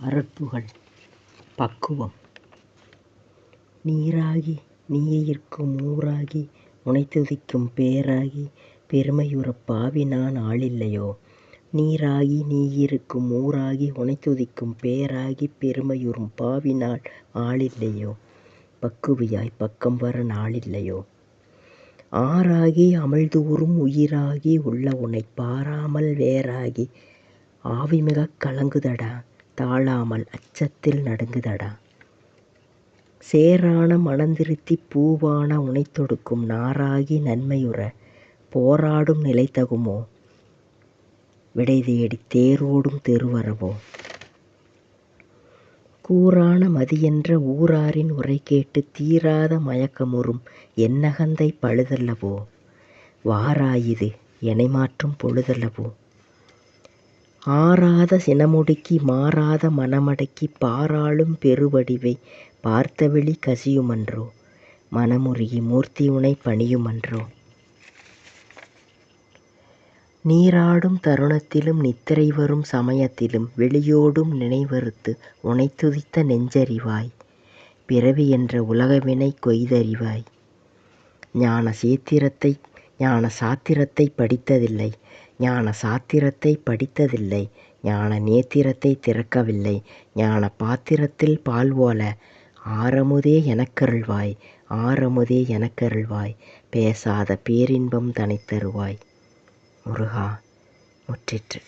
அருட்புகழ் பக்குவம். நீராகி நீயிருக்கும் ஊராகி உனைத்துதிக்கும் பேராகி பெருமையுற பாவி நான் ஆளில்லையோ? நீராகி நீயிருக்கும் ஊராகி உனைத்துதிக்கும் பேராகி பெருமையுறும் பாவினால் ஆளில்லையோ? பக்குவியாய் பக்கம் வர நாளில்லையோ? ஆறாகி அமிழ்தூறும் உயிராகி உள்ள உன்னை பாராமல் வேறாகி ஆவிமிகக் கலங்குதடா? தாழாமல் அச்சத்தில் நடுங்குதடா. சேரான மனந்திருத்திப் பூவான உனைத்தொடுக்கும் நாராகி நன்மையுற போராடும் நிலைதகுமோ விடைதேடித் தேரோடும் தெருவரவோ? கூறான மதியென்ற ஊராரின் உரை கேட்டு தீராத மயக்கமுறும் என்னகந்தை பழுதல்லவோ? வாராயிது எனைமாற்றும் பொழுதல்லவோ? ஆராத சினமொடுக்கி மாறாத மனமடக்கி பாராளும் பெருவடிவை பார்த்தவெளி கசியுமன்றோ? மனமுருகி மூர்த்தியுனைப் பணியுமன்றோ? நீராடும் தருணத்திலும் நித்திரை வரும் சமயத்திலும் வெளியோடும் நினைவறுத்து உனைத்துதித்த நெஞ்சறிவாய் பிறவி என்ற உலகவினை கொய்தறிவாய். ஞான சேத்திரத்தை ஞான சாத்திரத்தைப் படித்ததில்லை ஞான சாத்திரத்தைப் படித்ததில்லை ஞான நேத்திரத்தைத் திறக்கவில்லை ஞானப் பாத்திரத்தில் பால்போல ஆரமுதே எனக்கருள்வாய் ஆரமுதே எனக்கருள்வாய் பேசாத பேரின்பம் தனைத்தருவாய். முருகா முற்றிற்று.